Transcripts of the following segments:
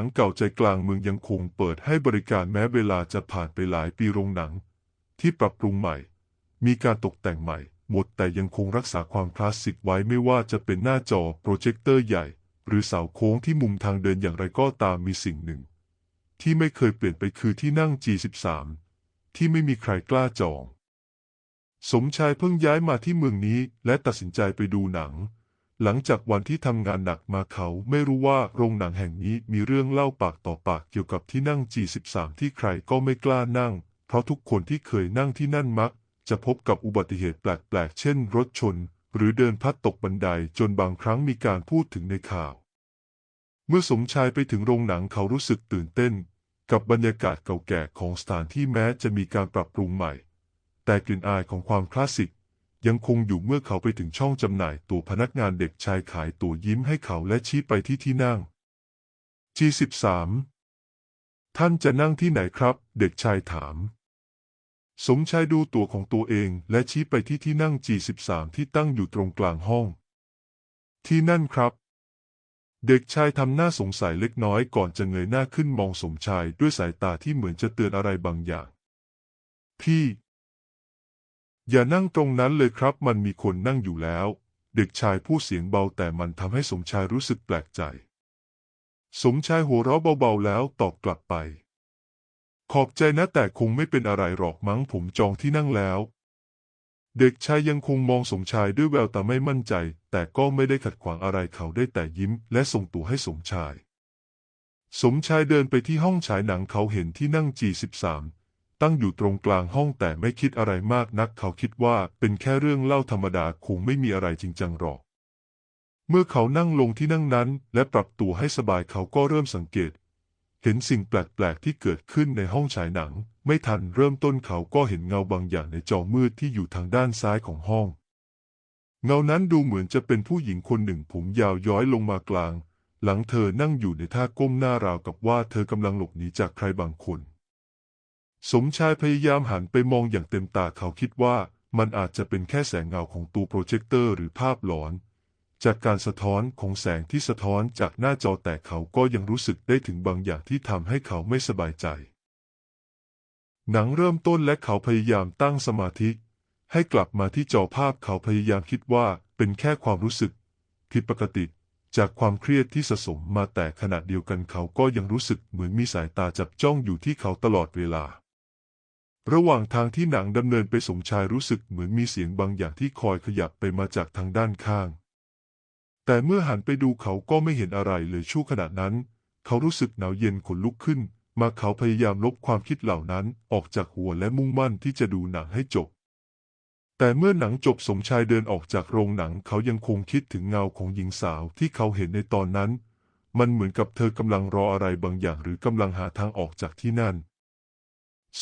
หนังเก่าใจกลางเมืองยังคงเปิดให้บริการแม้เวลาจะผ่านไปหลายปีโรงหนัง ที่ปรับปรุงใหม่ มีการตกแต่งใหม่ หมดแต่ยังคงรักษาความคลาสสิกไว้ไม่ว่าจะเป็นหน้าจอโปรเจคเตอร์ใหญ่ หรือเสาโค้งที่มุมทางเดินอย่างไรก็ตามมีสิ่งหนึ่ง ที่ไม่เคยเปลี่ยนไปคือที่นั่ง G13 ที่ไม่มีใครกล้าจอง สมชายเพิ่งย้ายมาที่เมืองนี้และตัดสินใจไปดูหนัง หลังจากวันที่ทำงานหนักมาเขาไม่รู้ว่าโรงหนังแห่งนี้มีเรื่องเล่าปากต่อปากเกี่ยวกับที่นั่ง G13 ที่ใครก็ไม่กล้านั่ง เพราะทุกคนที่เคยนั่งที่นั่นมัก จะพบกับอุบัติเหตุแปลกๆ เช่น รถชน หรือเดินพัดตกบันไดจนบางครั้งมีการพูดถึงในข่าว เมื่อสมชายไปถึงโรงหนังเขารู้สึกตื่นเต้น กับบรรยากาศเก่าแก่ของสถานที่แม้จะมีการปรับปรุงใหม่ แต่กลิ่นอายของความคลาสสิก ยังคงอยู่เมื่อเขาไปถึงช่องจำหน่ายตัวพนักงานเด็กชายขายตั๋วยิ้มให้เขาและชี้ไปที่ที่นั่ง G13 ท่านจะนั่งที่ไหนครับ เด็กชายถาม สมชายดูตั๋วของตัวเองและชี้ไปที่ที่นั่ง G13 ที่ตั้งอยู่ตรงกลางห้อง ที่นั่นครับ เด็กชายทำหน้าสงสัยเล็กน้อยก่อนจะเงยหน้าขึ้นมองสมชายด้วยสายตาที่เหมือนจะเตือนอะไรบางอย่าง พี่ อย่านั่งตรงนั้นเลยครับ มันมีคนนั่งอยู่แล้ว เด็กชายพูดเสียงเบาแต่มันทำให้สมชายรู้สึกแปลกใจ สมชายหัวเราะเบาๆแล้วตอบกลับไป ขอบใจนะแต่คงไม่เป็นอะไรหรอกมั้งผมจองที่นั่งแล้ว เด็กชายยังคงมองสมชายด้วยแววตาไม่มั่นใจ แต่ก็ไม่ได้ขัดขวางอะไรเขาได้แต่ยิ้ม และส่งตัวให้สมชาย สมชายเดินไปที่ห้องฉายหนังเขาเห็นที่นั่ง G13 ตั้งอยู่ตรงกลางห้องแต่ไม่คิดอะไรมากนักเขาคิดว่าเป็นแค่เรื่องเล่าธรรมดาคงไม่มีอะไรจริงจังหรอก เมื่อเขานั่งลงที่นั่งนั้น และปรับตัวให้สบายเขาก็เริ่มสังเกต เห็นสิ่งแปลกๆที่เกิดขึ้นในห้องฉายหนัง ไม่ทันเริ่มต้นเขาก็เห็นเงาบางอย่างในจอมืดที่อยู่ทางด้านซ้ายของห้อง เงานั้นดูเหมือนจะเป็นผู้หญิงคนหนึ่งผมยาวย้อยลงมากลาง หลังเธอนั่งอยู่ในท่าก้มหน้าราวกับว่าเธอกำลังหลบหนีจากใครบางคน สมชายพยายามหันไปมองอย่างเต็มตาเขาคิดว่ามันอาจจะเป็นแค่แสงเงาของตัวโปรเจคเตอร์หรือภาพหลอน จากการสะท้อนของแสงที่สะท้อนจากหน้าจอแต่เขาก็ยังรู้สึกได้ถึงบางอย่างที่ทำให้เขาไม่สบายใจ หนังเริ่มต้นและเขาพยายามตั้งสมาธิ ให้กลับมาที่จอภาพเขาพยายามคิดว่าเป็นแค่ความรู้สึกผิดปกติจากความเครียดที่สะสมมาแต่ขณะเดียวกันเขาก็ยังรู้สึกเหมือนมีสายตาจับจ้องอยู่ที่เขาตลอดเวลา ระหว่างทางที่หนังดำเนินไปสมชายรู้สึกเหมือนมีเสียงบางอย่างที่คอยขยับไปมาจากทางด้านข้าง แต่เมื่อหันไปดูเขาก็ไม่เห็นอะไรเลยชั่วขณะนั้น เขารู้สึกหนาวเย็นขนลุกขึ้น มาเขาพยายามลบความคิดเหล่านั้นออกจากหัวและมุ่งมั่นที่จะดูหนังให้จบ แต่เมื่อหนังจบสมชายเดินออกจากโรงหนังเขายังคงคิดถึงเงาของหญิงสาวที่เขาเห็นในตอนนั้น มันเหมือนกับเธอกำลังรออะไรบางอย่างหรือกำลังหาทางออกจากที่นั่น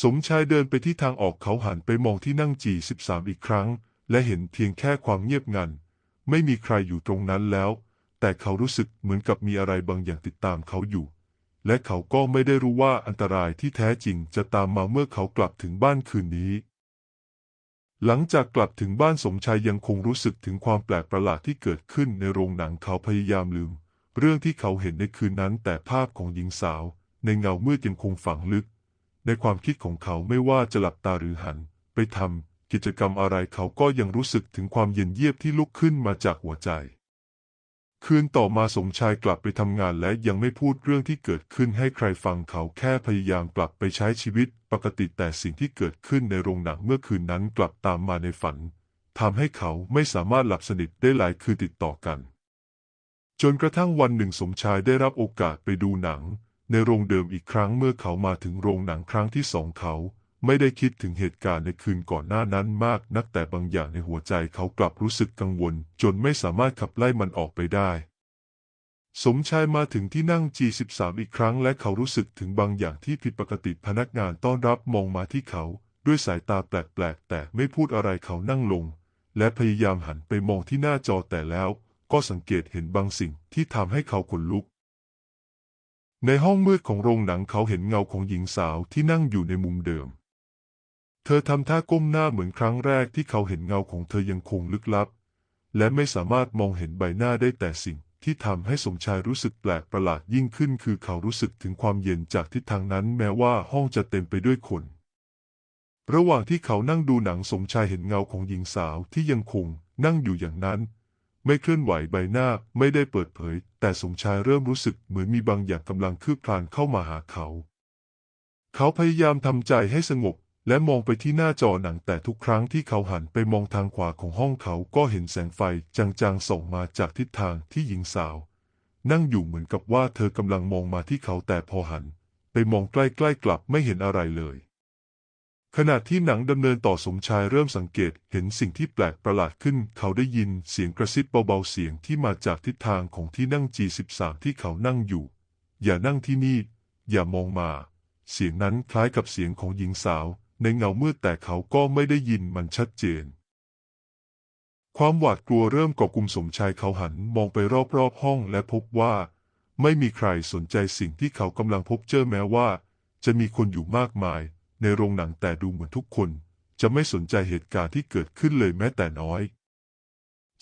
สมชายเดินไปที่ทางออกเขาหันไปมองที่นั่งจีสิบสามอีกครั้ง และเห็นเพียงแค่ความเงียบงัน ไม่มีใครอยู่ตรงนั้นแล้ว แต่เขารู้สึกเหมือนกับมีอะไรบางอย่างติดตามเขาอยู่ และเขาก็ไม่ได้รู้ว่าอันตรายที่แท้จริงจะตามมาเมื่อเขากลับถึงบ้านคืนนี้ หลังจากกลับถึงบ้านสมชายยังคงรู้สึกถึงความแปลกประหลาดที่เกิดขึ้นในโรงหนังเขาพยายามลืม เรื่องที่เขาเห็นในคืนนั้นแต่ภาพของหญิงสาว ในเงามืดยังคงฝังลึก ในความคิดของเขาไม่ว่าจะหลับตาหรือหัน ไปทำกิจกรรมอะไรเขาก็ยังรู้สึกถึงความเย็นเยียบที่ลุกขึ้นมาจากหัวใจ คืนต่อมาสมชายกลับไปทำงานและยังไม่พูดเรื่องที่เกิดขึ้นให้ใครฟังเขาแค่พยายามกลับไปใช้ชีวิตปกติแต่สิ่งที่เกิดขึ้นในโรงหนังเมื่อคืนนั้นกลับตามมาในฝันทำให้เขาไม่สามารถหลับสนิทได้หลายคืนติดต่อกัน จนกระทั่งวันหนึ่งสมชายได้รับโอกาสไปดูหนัง ในโรงเดิมอีกครั้งเมื่อเขามาถึงโรงหนังครั้งที่สองเขา ไม่ได้คิดถึงเหตุการณ์ในคืนก่อนหน้านั้นมากนักแต่บางอย่างในหัวใจเขากลับรู้สึกกังวล จนไม่สามารถขับไล่มันออกไปได้สมชายมาถึงที่นั่ง G13 อีกครั้งและเขารู้สึกถึงบางอย่างที่ผิดปกติพนักงานต้อนรับมองมาที่เขา ด้วยสายตาแปลกๆ แต่ไม่พูดอะไรเขานั่งลง และพยายามหันไปมองที่หน้าจอแต่แล้ว ก็สังเกตเห็นบางสิ่งที่ทำให้เขาขนลุก ในห้องมืดของโรงหนังเขาเห็นเงาของหญิงสาวที่นั่งอยู่ในมุมเดิม เธอทำท่าก้มหน้าเหมือนครั้งแรกที่เขาเห็นเงาของเธอยังคงลึกลับ และไม่สามารถมองเห็นใบหน้าได้แต่สิ่งที่ทำให้สมชายรู้สึกแปลกประหลาดยิ่งขึ้น คือเขารู้สึกถึงความเย็นจากทิศทางนั้นแม้ว่าห้องจะเต็มไปด้วยคน ระหว่างที่เขานั่งดูหนังสมชายเห็นเงาของหญิงสาวที่ยังคงนั่งอยู่อย่างนั้น ไม่เคลื่อนไหวใบหน้าไม่ได้เปิดเผย แต่สมชายเริ่มรู้สึกเหมือนมีบางอย่างกำลังคืบคลานเข้ามาหาเขา เขาพยายามทำใจให้สงบ และมองไปที่หน้าจอหนังแต่ทุกครั้งที่เขาหันไปมองทางขวาของห้องเขาก็เห็นแสงไฟจางๆส่องมาจากทิศทางที่หญิงสาว นั่งอยู่เหมือนกับว่าเธอกำลังมองมาที่เขาแต่พอหัน ไปมองใกล้ๆกลับไม่เห็นอะไรเลย ขณะที่หนังดำเนินต่อสมชายเริ่มสังเกตเห็นสิ่งที่แปลกประหลาดขึ้น เขาได้ยินเสียงกระซิบเบาๆเสียงที่มาจากทิศทางของที่นั่ง G13 ที่เขานั่งอยู่ อย่านั่งที่นี่ อย่ามองมา เสียงนั้นคล้ายกับเสียงของหญิงสาว ในเงามืดแต่เขาก็ไม่ได้ยินมันชัดเจน ความหวาดกลัวเริ่มก่อกลุ่มสมชายเขาหันมองไปรอบๆห้องและพบว่า ไม่มีใครสนใจสิ่งที่เขากำลังพบเจอแม้ว่า จะมีคนอยู่มากมาย ในโรงหนังแต่ดูเหมือนทุกคนจะไม่สนใจเหตุการณ์ที่เกิดขึ้นเลยแม้แต่น้อย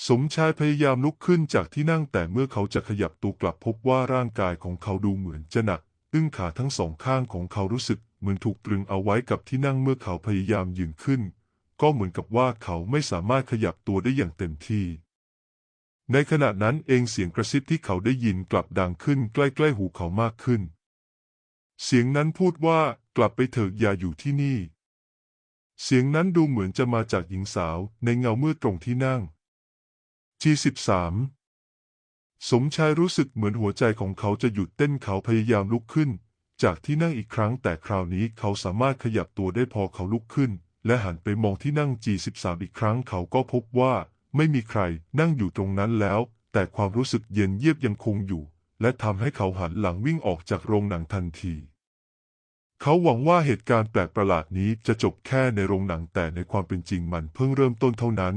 สมชายพยายามลุกขึ้นจากที่นั่งแต่เมื่อเขาจะขยับตัวกลับพบว่าร่างกายของเขาดูเหมือนจะหนัก อึ้งขาทั้งสองข้างของเขารู้สึกเหมือนถูกตรึงเอาไว้กับที่นั่งเมื่อเขาพยายามยืนขึ้น ก็เหมือนกับว่าเขาไม่สามารถขยับตัวได้อย่างเต็มที่ ในขณะนั้นเองเสียงกระซิบที่เขาได้ยินกลับดังขึ้นใกล้ๆหูเขามากขึ้น เสียงนั้นพูดว่า กลับไปเถิดอย่าอยู่ที่นี่ เสียงนั้นดูเหมือนจะมาจากหญิงสาวในเงามืดตรงที่นั่ง G13 สมชายรู้สึกเหมือนหัวใจของเขาจะหยุดเต้นเขาพยายามลุกขึ้น จากที่นั่งอีกครั้งแต่คราวนี้เขาสามารถขยับตัวได้พอเขาลุกขึ้น และหันไปมองที่นั่ง G13 อีกครั้งเขาก็พบว่า ไม่มีใครนั่งอยู่ตรงนั้นแล้ว แต่ความรู้สึกเย็นเยียบยังคงอยู่ และทำให้เขาหันหลังวิ่งออกจากโรงหนังทันที เขาหวังว่าเหตุการณ์แปลกประหลาดนี้จะจบแค่ในโรงหนังแต่ในความเป็นจริงมันเพิ่งเริ่มต้นเท่านั้น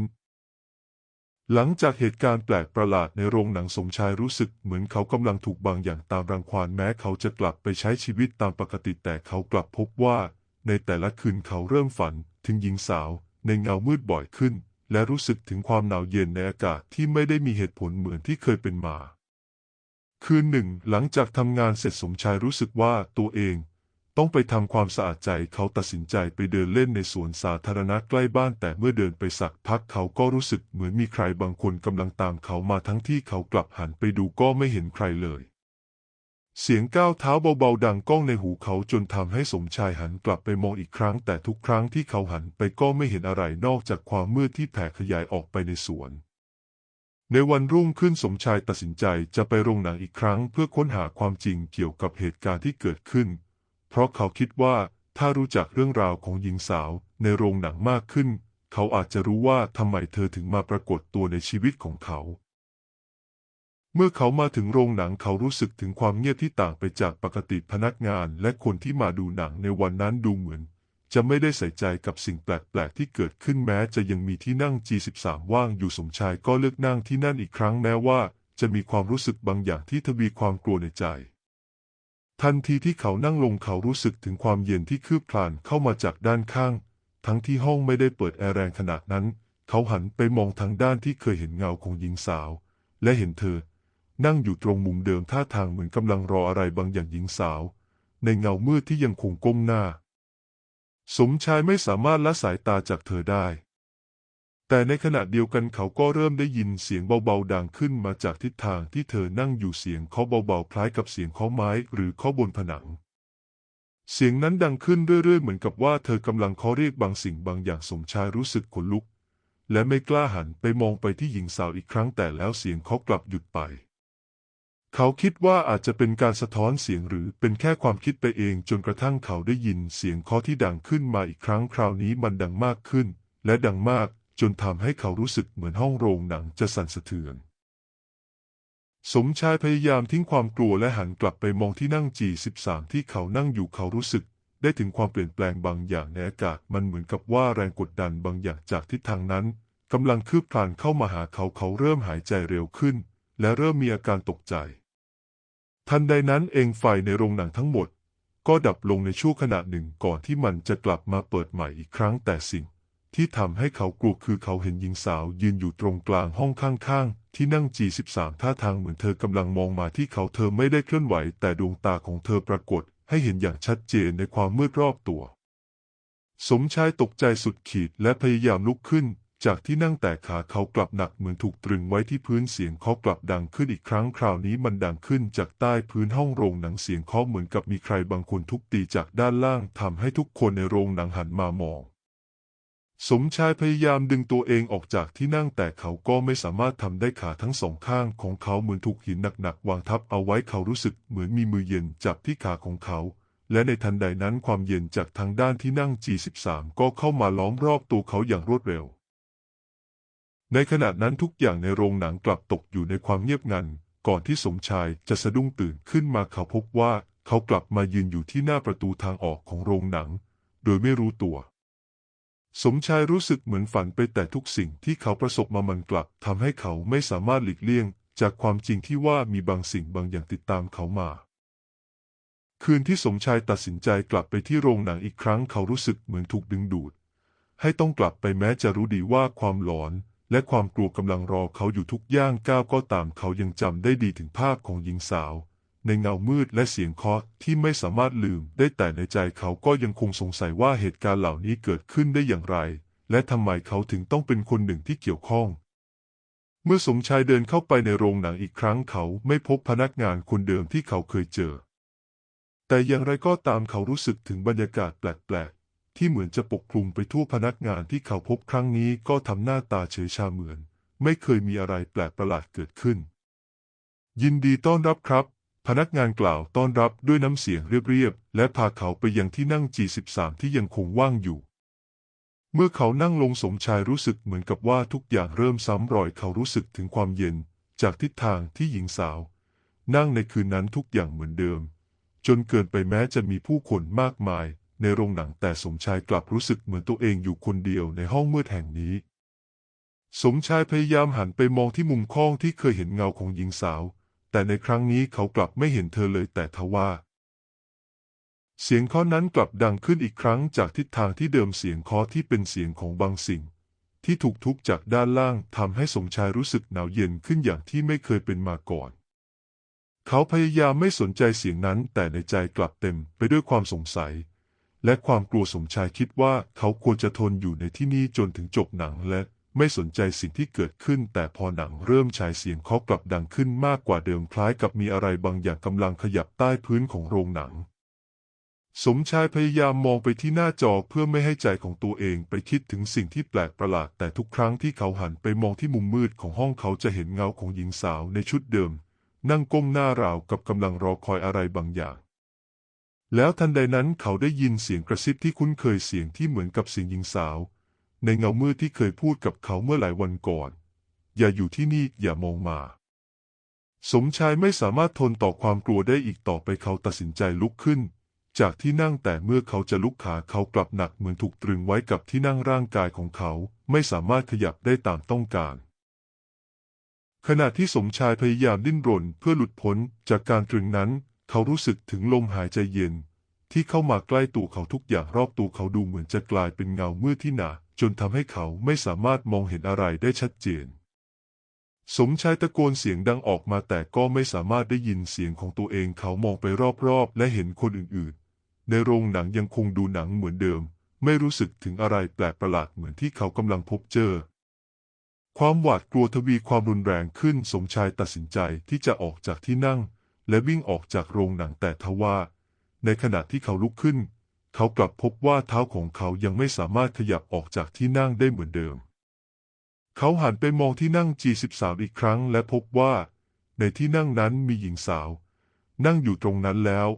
หลังจากเหตุการณ์แปลกประหลาดในโรงหนังสมชายรู้สึกเหมือนเขากำลังถูกบางอย่างตามรังควานแม้เขาจะกลับไปใช้ชีวิตตามปกติแต่เขากลับพบว่า ในแต่ละคืนเขาเริ่มฝันถึงหญิงสาว ในเงามืดบ่อยขึ้น และรู้สึกถึงความหนาวเย็นในอากาศที่ไม่ได้มีเหตุผลเหมือนที่เคยเป็นมา คืนหนึ่ง หลังจากทำงานเสร็จสมชายรู้สึกว่าตัวเอง ต้องไปทำความสะอาดใจเขาตัดสินใจไปเดินเล่นในสวนสาธารณะใกล้บ้านแต่เมื่อเดินไปสักพักเขาก็รู้สึกเหมือนมีใครบางคนกำลังตามเขามาทั้งที่เขากลับหันไปดูก็ไม่เห็นใครเลยเสียงก้าวเท้าเบาๆดังก้องในหูเขาจนทำให้สมชายหันกลับไปมองอีกครั้ง แต่ทุกครั้งที่เขาหันไปก็ไม่เห็นอะไรนอกจากความมืดที่แผ่ขยายออกไปในสวน ในวันรุ่งขึ้นสมชายตัดสินใจจะไปโรงหนังอีกครั้ง เพื่อค้นหาความจริงเกี่ยวกับเหตุการณ์ที่เกิดขึ้น เพราะเขาคิดว่าถ้ารู้จักเรื่องราวของหญิงสาวในโรงหนังมากขึ้น เขาอาจจะรู้ว่าทำไมเธอถึงมาปรากฏตัวในชีวิตของเขา เมื่อเขามาถึงโรงหนังเขารู้สึกถึงความเงียบที่ต่างไปจากปกติพนักงานและคนที่มาดูหนังในวันนั้นดูเหมือน จะไม่ได้ใส่ใจกับสิ่งแปลก ๆ ที่เกิดขึ้นแม้จะยังมีที่นั่ง G13 ว่างอยู่สมชายก็เลือกนั่งที่นั่นอีกครั้งแม้ว่า จะมีความรู้สึกบางอย่างที่ทวีความกลัวในใจ ทันทีที่เขานั่งลงเขารู้สึกถึงความเย็นที่คืบคลานเข้ามาจากด้านข้าง ทั้งที่ห้องไม่ได้เปิดแอร์แรงขนาดนั้น เขาหันไปมองทางด้านที่เคยเห็นเงาของหญิงสาว และเห็นเธอ นั่งอยู่ตรงมุมเดิมท่าทางเหมือนกำลังรออะไรบางอย่างหญิงสาว ในเงามืดที่ยังคงก้มหน้า สมชายไม่สามารถละสายตาจากเธอได้ แต่ในขณะเดียวกันเขาก็เริ่มได้ยินเสียงเบาๆดังขึ้นมาจากทิศทางที่เธอนั่งอยู่เสียงเคาะเบาๆคล้ายกับเสียงเคาะไม้หรือเคาะบนผนัง เสียงนั้นดังขึ้นเรื่อยๆ เหมือนกับว่าเธอกำลังเคาะเรียกบางสิ่งบางอย่างสมชายรู้สึกขนลุก และไม่กล้าหันไปมองไปที่หญิงสาวอีกครั้งแต่แล้วเสียงเคาะกลับหยุดไป เขาคิดว่าอาจจะเป็นการสะท้อนเสียงหรือเป็นแค่ความคิดไปเองจนกระทั่งเขาได้ยินเสียงเคาะที่ดังขึ้นมาอีกครั้งคราวนี้มันดังมากขึ้น และดังมาก จนทำให้เขารู้สึกเหมือนห้องโรงหนังจะสั่นสะเทือน สมชายพยายามทิ้งความกลัวและหันกลับไปมองที่นั่งจีสิบสามที่เขานั่งอยู่เขารู้สึก ได้ถึงความเปลี่ยนแปลงบางอย่างในอากาศมันเหมือนกับว่าแรงกดดันบางอย่างจากทิศทางนั้นกำลังคืบคลานเข้ามาหาเขาเขาเริ่มหายใจเร็วขึ้น และเริ่มมีอาการตกใจ ทันใดนั้นเองไฟในโรงหนังทั้งหมด ก็ดับลงในช่วงขณะหนึ่งก่อนที่มันจะกลับมาเปิดใหม่อีกครั้งแต่สิ่ง ที่ทำให้เขากลัวคือเขาเห็นหญิงสาวยืนอยู่ตรงกลางห้องข้างๆ ที่นั่ง G13 ท่าทางเหมือนเธอกำลังมองมาที่เขาเธอไม่ได้เคลื่อนไหว แต่ดวงตาของเธอปรากฏให้เห็นอย่างชัดเจนในความมืดรอบตัว สมชายตกใจสุดขีดและพยายามลุกขึ้น จากที่นั่งแต่ขาเขากลับหนักเหมือนถูกตรึงไว้ที่พื้นเสียงเคาะกลับดังขึ้นอีกครั้งคราวนี้มันดังขึ้นจากใต้พื้นห้องโรงหนังเสียงเคาะเหมือนกับมีใครบางคนทุบตีจากด้านล่างทำให้ทุกคนในโรงหนังหันมามอง สมชายพยายามดึงตัวเองออกจากที่นั่งแต่เขาก็ไม่สามารถทำได้ขาทั้งสองข้างของเขาเหมือนถูกหินหนักๆวางทับเอาไว้เขารู้สึกเหมือนมีมือเย็นจับที่ขาของเขา และในทันใดนั้นความเย็นจากทางด้านที่นั่ง G13 ก็เข้ามาล้อมรอบตัวเขาอย่างรวดเร็ว ในขณะนั้นทุกอย่างในโรงหนังกลับตกอยู่ในความเงียบงัน ก่อนที่สมชายจะสะดุ้งตื่นขึ้นมาเขาพบว่าเขากลับมายืนอยู่ที่หน้าประตูทางออกของโรงหนัง โดยไม่รู้ตัว สมชายรู้สึกเหมือนฝันไปแต่ทุกสิ่งที่เขาประสบมามันกลับทำให้เขาไม่สามารถหลีกเลี่ยง จากความจริงที่ว่ามีบางสิ่งบางอย่างติดตามเขามา คืนที่สมชายตัดสินใจกลับไปที่โรงหนังอีกครั้งเขารู้สึกเหมือนถูกดึงดูด ให้ต้องกลับไปแม้จะรู้ดีว่าความหลอน และความกลัวกำลังรอเขาอยู่ทุกย่างก้าวก็ตามเขายังจำได้ดีถึงภาพของหญิงสาว ในเงามืดและเสียงเคาะที่ไม่สามารถลืมได้แต่ในใจเขาก็ยังคงสงสัยว่าเหตุการณ์เหล่านี้เกิดขึ้นได้อย่างไร และทำไมเขาถึงต้องเป็นคนหนึ่งที่เกี่ยวข้อง เมื่อสมชายเดินเข้าไปในโรงหนังอีกครั้งเขาไม่พบพนักงานคนเดิมที่เขาเคยเจอ แต่อย่างไรก็ตามเขารู้สึกถึงบรรยากาศแปลกๆ ที่เหมือนจะปกคลุมไปทั่วพนักงานที่เขาพบครั้งนี้ก็ทำหน้าตาเฉยชาเหมือน ไม่เคยมีอะไรแปลกประหลาดเกิดขึ้น ยินดีต้อนรับครับ พนักงานกล่าวต้อนรับด้วยน้ำเสียงเรียบๆและพาเขาไปยังที่นั่ง G13 ที่ยังคงว่างอยู่ เมื่อเขานั่งลงสมชายรู้สึกเหมือนกับว่าทุกอย่างเริ่มซ้ำรอยเขารู้สึกถึงความเย็น จากทิศทางที่หญิงสาว นั่งในคืนนั้นทุกอย่างเหมือนเดิม จนเกินไปแม้จะมีผู้คนมากมาย ในโรงหนังแต่สมชายกลับรู้สึกเหมือนตัวเองอยู่คนเดียวในห้องมืดแห่งนี้ สมชายพยายามหันไปมองที่มุมข้องที่เคยเห็นเงาของหญิงสาว แต่ในครั้งนี้เขากลับไม่เห็นเธอเลยแต่ทว่า เสียงเคาะนั้นกลับดังขึ้นอีกครั้งจากทิศทางที่เดิมเสียงคาะที่เป็นเสียงของบางสิ่ง ที่ถูกทุบจากด้านล่างทำให้สมชายรู้สึกหนาวเย็นขึ้นอย่างที่ไม่เคยเป็นมาก่อน เขาพยายามไม่สนใจเสียงนั้นแต่ในใจกลับเต็มไปด้วยความสงสัย และความกลัวสมชายคิดว่าเขาควรจะทนอยู่ในที่นี่จนถึงจบหนังและ ไม่สนใจสิ่งที่เกิดขึ้น แต่พอหนังเริ่มฉายเสียงเคาะกลับดังขึ้นมากกว่าเดิมคล้ายกับมีอะไรบางอย่างกำลังขยับใต้พื้นของโรงหนัง สมชายพยายามมองไปที่หน้าจอเพื่อไม่ให้ใจของตัวเองไปคิดถึงสิ่งที่แปลกประหลาด แต่ทุกครั้งที่เขาหันไปมองที่มุมมืดของห้องเขาจะเห็นเงาของหญิงสาวในชุดเดิม นั่งก้มหน้าราวกับกำลังรอคอยอะไรบางอย่างแล้วทันใดนั้นเขาได้ยินเสียงกระซิบที่คุ้นเคยเสียงที่เหมือนกับเสียงหญิงสาว ในเงามืดที่เคยพูดกับเขาเมื่อหลายวันก่อน อย่าอยู่ที่นี่อย่ามองมา สมชายไม่สามารถทนต่อความกลัวได้อีกต่อไปเขาตัดสินใจลุกขึ้น จากที่นั่งแต่เมื่อเขาจะลุกขาเขากลับหนักเหมือนถูกตรึงไว้กับที่นั่งร่างกายของเขาไม่สามารถขยับได้ตามต้องการขณะที่สมชายพยายามดิ้นรนเพื่อหลุดพ้นจากการตรึงนั้น เขารู้สึกถึงลมหายใจเย็น ที่เข้ามาใกล้ตัวเขาทุกอย่างรอบตัวเขาดูเหมือนจะกลายเป็นเงามืดที่หนาจนทำให้เขาไม่สามารถมองเห็นอะไรได้ชัดเจน สมชายตะโกนเสียงดังออกมาแต่ก็ไม่สามารถได้ยินเสียงของตัวเองเขามองไปรอบๆ และเห็นคนอื่นๆ ในโรงหนังยังคงดูหนังเหมือนเดิม ไม่รู้สึกถึงอะไรแปลกประหลาดเหมือนที่เขากำลังพบเจอ ความหวาดกลัวทวีความรุนแรงขึ้นสมชายตัดสินใจที่จะออกจากที่นั่ง และวิ่งออกจากโรงหนังแต่ทว่า ในขณะที่เขาลุกขึ้น เขากลับพบว่าเท้าของเขายังไม่สามารถขยับออกจากที่นั่งได้เหมือนเดิม เขาหันไปมองที่นั่ง G13 อีกครั้งและพบว่า ในที่นั่งนั้นมีหญิงสาว นั่งอยู่ตรงนั้นแล้ว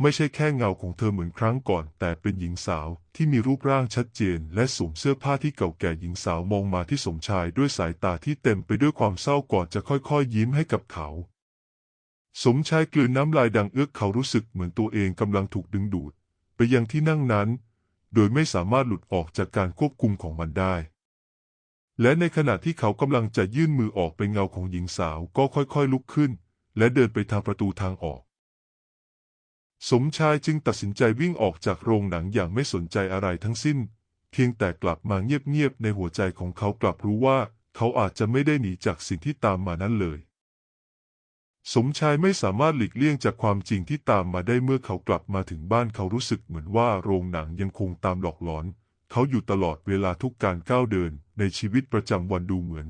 ไม่ใช่แค่เงาของเธอเหมือนครั้งก่อน แต่เป็นหญิงสาวที่มีรูปร่างชัดเจน และสวมเสื้อผ้าที่เก่าแก่หญิงสาวมองมาที่สมชายด้วยสายตาที่เต็มไปด้วยความเศร้าก่อนจะค่อยๆ ยิ้มให้กับเขา สมชายกลืนน้ำลายดังเอื้อกเขารู้สึกเหมือนตัวเองกำลังถูกดึงดูด ไปยังที่นั่งนั้น โดยไม่สามารถหลุดออกจากการควบคุมของมันได้ และในขณะที่เขากำลังจะยื่นมือออกไปเงาของหญิงสาวก็ค่อยๆลุกขึ้น และเดินไปทางประตูทางออก สมชายจึงตัดสินใจวิ่งออกจากโรงหนังอย่างไม่สนใจอะไรทั้งสิ้น เพียงแต่กลับมาเงียบๆในหัวใจของเขากลับรู้ว่า เขาอาจจะไม่ได้หนีจากสิ่งที่ตามมานั้นเลย สมชายไม่สามารถหลีกเลี่ยงจากความจริงที่ตามมาได้เมื่อเขากลับมาถึงบ้านเขารู้สึกเหมือนว่าโรงหนังยังคงตามหลอกหลอน เขาอยู่ตลอดเวลาทุกการก้าวเดิน ในชีวิตประจำวันดูเหมือน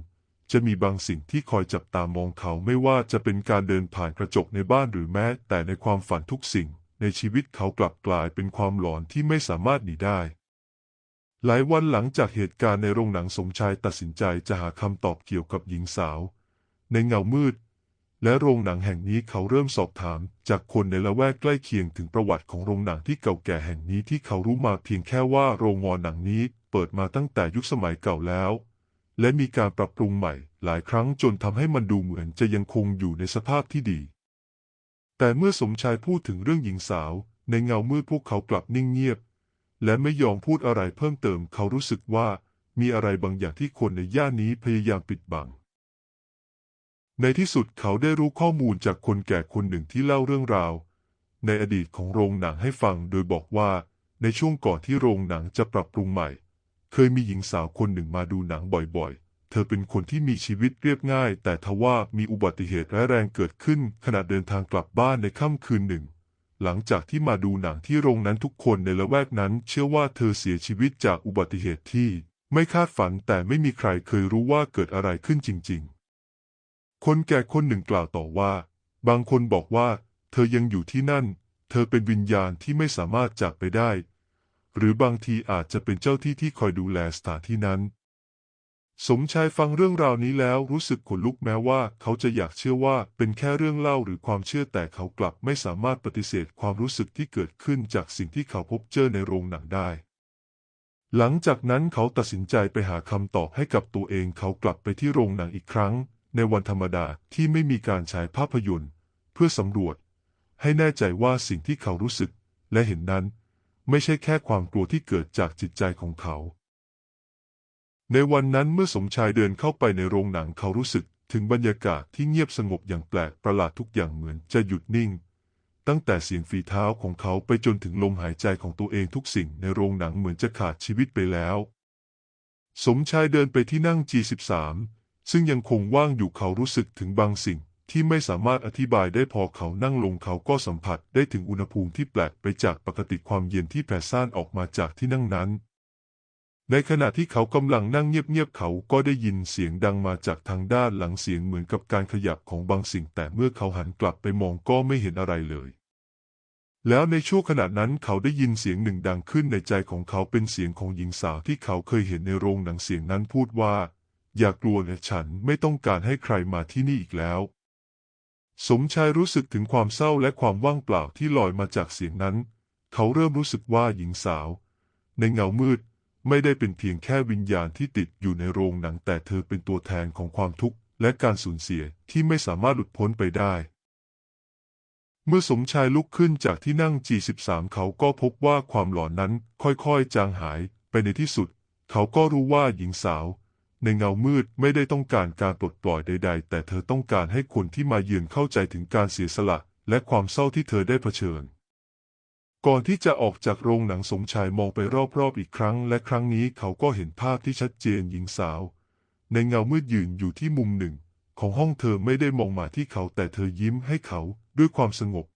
จะมีบางสิ่งที่คอยจับตามองเขาไม่ว่าจะเป็นการเดินผ่านกระจกในบ้านหรือแม้ แต่ในความฝันทุกสิ่ง ในชีวิตเขากลับกลายเป็นความหลอนที่ไม่สามารถหนีได้หลายวันหลังจากเหตุการณ์ในโรงหนังสมชายตัดสินใจจะหาคำตอบเกี่ยวกับหญิงสาว ในเงามืด และโรงหนังแห่งนี้เขาเริ่มสอบถาม จากคนในละแวกใกล้เคียงถึงประวัติของโรงหนังที่เก่าแก่แห่งนี้ที่เขารู้มาเพียงแค่ว่าโรงงอนหนังนี้เปิดมาตั้งแต่ยุคสมัยเก่าแล้ว และมีการปรับปรุงใหม่ หลายครั้งจนทำให้มันดูเหมือนจะยังคงอยู่ในสภาพที่ดี แต่เมื่อสมชายพูดถึงเรื่องหญิงสาว ในเงามืดพวกเขากลับนิ่งเงียบ และไม่ยอมพูดอะไรเพิ่มเติม เขารู้สึกว่ามีอะไรบางอย่างที่คนในย่านนี้พยายามปิดบัง ในที่สุดเขาได้รู้ข้อมูลจากคนแก่คนหนึ่งที่เล่าเรื่องราว ในอดีตของโรงหนังให้ฟังโดยบอกว่า ในช่วงก่อนที่โรงหนังจะปรับปรุงใหม่ เคยมีหญิงสาวคนหนึ่งมาดูหนังบ่อยๆ เธอเป็นคนที่มีชีวิตเรียบง่าย แต่ทว่ามีอุบัติเหตุร้ายแรงเกิดขึ้นขณะเดินทางกลับบ้านในค่ำคืนหนึ่ง หลังจากที่มาดูหนังที่โรงนั้นทุกคนในละแวกนั้น เชื่อว่าเธอเสียชีวิตจากอุบัติเหตุที่ ไม่คาดฝันแต่ไม่มีใครเคยรู้ว่าเกิดอะไรขึ้นจริง ๆ คนแก่คนหนึ่งกล่าวต่อว่า บางคนบอกว่า เธอยังอยู่ที่นั่น เธอเป็นวิญญาณที่ไม่สามารถจากไปได้ หรือบางทีอาจจะเป็นเจ้าที่ที่คอยดูแลสถานที่นั้น สมชายฟังเรื่องราวนี้แล้วรู้สึกขนลุกแม้ว่า เขาจะอยากเชื่อว่าเป็นแค่เรื่องเล่าหรือความเชื่อแต่เขากลับไม่สามารถปฏิเสธความรู้สึกที่เกิดขึ้นจากสิ่งที่เขาพบเจอในโรงหนังได้หลังจากนั้นเขาตัดสินใจไปหาคำตอบให้กับตัวเองเขากลับไปที่โรงหนังอีกครั้ง ในวันธรรมดาที่ไม่มีการฉายภาพยนตร์ เพื่อสำรวจ ให้แน่ใจว่าสิ่งที่เขารู้สึกและเห็นนั้น ไม่ใช่แค่ความกลัวที่เกิดจากจิตใจของเขา ในวันนั้นเมื่อสมชายเดินเข้าไปในโรงหนังเขารู้สึกถึงบรรยากาศที่เงียบสงบอย่างแปลกประหลาดทุกอย่างเหมือนจะหยุดนิ่ง ตั้งแต่เสียงฝีเท้าของเขาไปจนถึงลมหายใจของตัวเองทุกสิ่งในโรงหนังเหมือนจะขาดชีวิตไปแล้ว สมชายเดินไปที่นั่ง G13 ซึ่งยังคงว่างอยู่เขารู้สึกถึงบางสิ่งที่ไม่สามารถอธิบายได้พอเขานั่งลงเขาก็สัมผัสได้ถึงอุณหภูมิที่แปลกไปจากปกติความเย็นที่แผ่ซ่านออกมาจากที่นั่งนั้น ในขณะที่เขากำลังนั่งเงียบๆเขาก็ได้ยินเสียงดังมาจากทางด้านหลังเสียงเหมือนกับการขยับของบางสิ่ง แต่เมื่อเขาหันกลับไปมองก็ไม่เห็นอะไรเลย แล้วในช่วงขณะนั้นเขาได้ยินเสียงหนึ่งดังขึ้นในใจของเขาเป็นเสียงของหญิงสาวที่เขาเคยเห็นในโรงหนังเสียงนั้นพูดว่า อย่ากลัวนะฉันไม่ต้องการให้ใครมาที่นี่อีกแล้ว สมชายรู้สึกถึงความเศร้าและความว่างเปล่าที่ลอยมาจากเสียงนั้น เขาเริ่มรู้สึกว่าหญิงสาว ในเงามืดไม่ได้เป็นเพียงแค่วิญญาณที่ติดอยู่ในโรงหนังแต่เธอเป็นตัวแทนของความทุกข์และการสูญเสียที่ไม่สามารถหลุดพ้นไปได้ เมื่อสมชายลุกขึ้นจากที่นั่ง G13 เขาก็พบว่าความหลอนนั้นค่อยๆ จางหายไปในที่สุด เขาก็รู้ว่าหญิงสาว ในเงามืดไม่ได้ต้องการการปลดปล่อยใด ๆ แต่เธอต้องการให้คนที่มาเยือนเข้าใจถึงการเสียสละและความเศร้าที่เธอได้เผชิญ ก่อนที่จะออกจากโรงหนังสมชายมองไปรอบๆอีกครั้ง และครั้งนี้เขาก็เห็นภาพที่ชัดเจนหญิงสาว ในเงามืดยืนอยู่ที่มุมหนึ่ง ของห้องเธอไม่ได้มองมาที่เขาแต่เธอยิ้มให้เขาด้วยความสงบ